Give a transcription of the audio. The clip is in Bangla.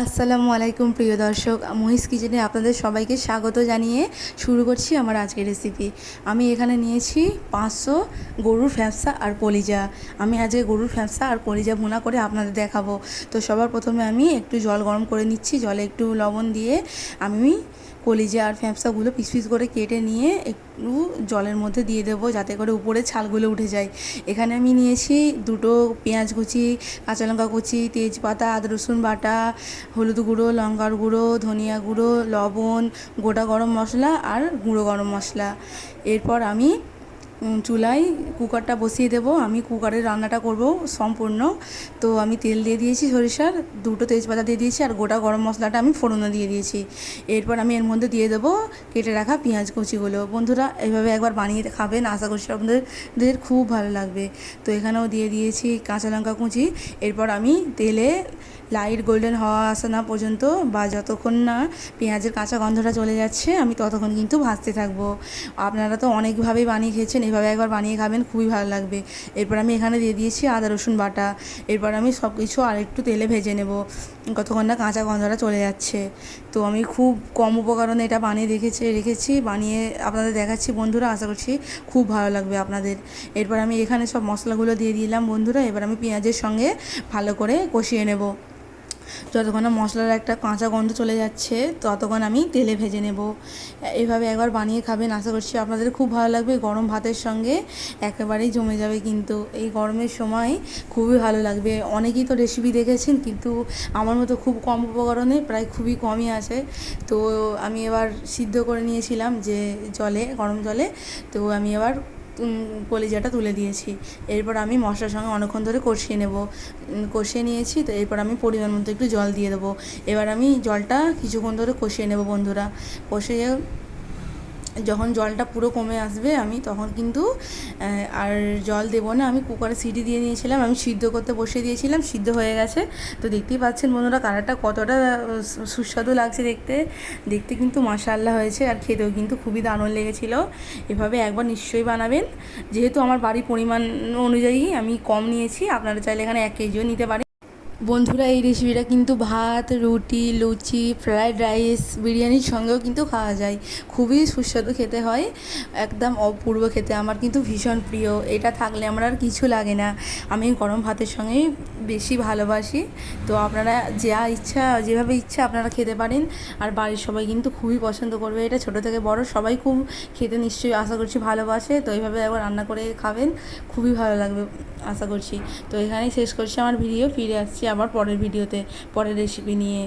আসসালামু আলাইকুম প্রিয় দর্শক, মহিষ কিচেনে আপনাদের সবাইকে স্বাগত জানিয়ে শুরু করছি আমার আজকের রেসিপি আমি এখানে নিয়েছি পাঁচশো গরুর ফ্যাপসা আর কলিজা। আমি আজকে গরুর ফ্যাপসা আর কলিজা ভুনা করে আপনাদের দেখাবো। তো সবার প্রথমে আমি একটু জল গরম করে নিচ্ছি, জলে একটু লবণ দিয়ে আমি কলিজা আর ফ্যাপসাগুলো পিস পিস করে কেটে নিয়ে একটু জলের মধ্যে দিয়ে দেবো, যাতে করে উপরে ছালগুলো উঠে যায়। এখানে আমি নিয়েছি দুটো পেঁয়াজ কুচি, কাঁচা লঙ্কা কুচি, তেজপাতা, আদা রসুন বাটা, হলুদ গুঁড়ো, লঙ্কার গুঁড়ো, ধনিয়া গুঁড়ো, লবণ, গোটা গরম মশলা আর গুঁড়ো গরম মশলা। এরপর আমি চুলায় কুকারটা বসিয়ে দেবো। আমি কুকারে রান্নাটা করব সম্পূর্ণ। তো আমি তেল দিয়ে দিয়েছি সরিষার, দুটো তেজপাতা দিয়ে দিয়েছি, আর গোটা গরম মশলাটা আমি ফোড়নে দিয়ে দিয়েছি। এরপর আমি এর মধ্যে দিয়ে দেবো কেটে রাখা পেঁয়াজ কুচিগুলো। বন্ধুরা, এইভাবে একবার বানিয়ে খাবেন, আশা করছি আপনাদের খুব ভালো লাগবে। তো এখানেও দিয়ে দিয়েছি কাঁচা লঙ্কা কুচি। এরপর আমি তেলে লাইট গোল্ডেন হওয়া আসা না পর্যন্ত বা যতক্ষণ না পেঁয়াজের কাঁচা গন্ধটা চলে যাচ্ছে, আমি ততক্ষণ কিন্তু ভাজতে থাকব। আপনারা তো অনেকভাবেই বানিয়ে খেয়েছেন এভাবে একবার বানিয়ে খাবেন, খুবই ভালো লাগবে। এরপর আমি এখানে দিয়ে দিয়েছি আদা, রসুন বাটা। এরপর আমি সব কিছু আরেকটু তেলে ভেজে নেব। কতক্ষণ না কাঁচা গন্ধটা চলে যাচ্ছে। তো আমি খুব কম উপকরণে এটা বানিয়ে রেখেছি রেখেছি, বানিয়ে আপনাদের দেখাচ্ছি বন্ধুরা, আশা করছি খুব ভালো লাগবে আপনাদের। এরপর আমি এখানে সব মশলাগুলো দিয়ে দিলাম বন্ধুরা, এবার আমি পেঁয়াজের সঙ্গে ভালো করে কষিয়ে নেব। যতক্ষণ না মশলার একটা কাঁচা গন্ধ চলে যাচ্ছে, ততক্ষণ আমি তেলে ভেজে নেব। এভাবে একবার বানিয়ে খাবেন, আশা করছি আপনাদের খুব ভালো লাগবে। গরম ভাতের সঙ্গে একেবারেই জমে যাবে কিন্তু এই গরমের সময় খুবই ভালো লাগবে। অনেকেই তো রেসিপি দেখেছেন কিন্তু আমার মতো খুব কম উপকরণে, প্রায় খুবই কমই আছে। তো আমি এবার সিদ্ধ করে নিয়েছিলাম যে জলে, গরম জলে। তো আমি এবার কলিজাটা তুলে দিয়েছি। এরপর আমি মশলার সঙ্গে অনেকক্ষণ ধরে কষিয়ে নেব। কষিয়ে নিয়েছি, তো এরপর আমি পরিমাণ মতো একটু জল দিয়ে দেবো। এবার আমি জলটা কিছুক্ষণ ধরে কষিয়ে নেব বন্ধুরা। কষিয়ে যখন জলটা পুরো কমে আসবে, আমি তখন কিন্তু আর জল দেবো না। আমি কুকারে সিটি দিয়ে নিয়েছিলাম আমি সিদ্ধ করতে বসিয়ে দিয়েছিলাম, সিদ্ধ হয়ে গেছে। তো দেখতেই পাচ্ছেন বন্ধুরা, কালারটা কতটা সুস্বাদু লাগছে দেখতে। দেখতে কিন্তু মাশাল্লাহ হয়েছে, আর খেতেও কিন্তু খুবই দারুণ লেগেছিলো। এভাবে একবার নিশ্চয়ই বানাবেন। যেহেতু আমার বাড়ির পরিমাণ অনুযায়ী আমি কম নিয়েছি, আপনারা চাইলে এখানে এক কেজিও নিতে পারেন। বন্ধুরা, এই রেসিপিটা কিন্তু ভাত, রুটি, লুচি ফ্রায়েড রাইস বিরিয়ানির সঙ্গেও কিন্তু খাওয়া যায়। খুবই সুস্বাদু খেতে হয়, একদম অপূর্ব খেতে। আমার কিন্তু ভীষণ প্রিয়। এটা থাকলে আমার আর কিছু লাগে না। আমি গরম ভাতের সঙ্গেই বেশি ভালোবাসি। তো আপনারা যা ইচ্ছা, যেভাবে ইচ্ছা আপনারা খেতে পারেন। আর বাড়ির সবাই কিন্তু খুবই পছন্দ করবে। এটা ছোটো থেকে বড়, সবাই খুব খেতে নিশ্চয়ই আশা করছি ভালোবাসে। তো এইভাবে একবার রান্না করে খাবেন। খুবই ভালো লাগবে, আশা করছি। তো এখানেই শেষ করছি আমার ভিডিও। ফিরে আসছি আবার পরের ভিডিওতে পরের রেসিপি নিয়ে।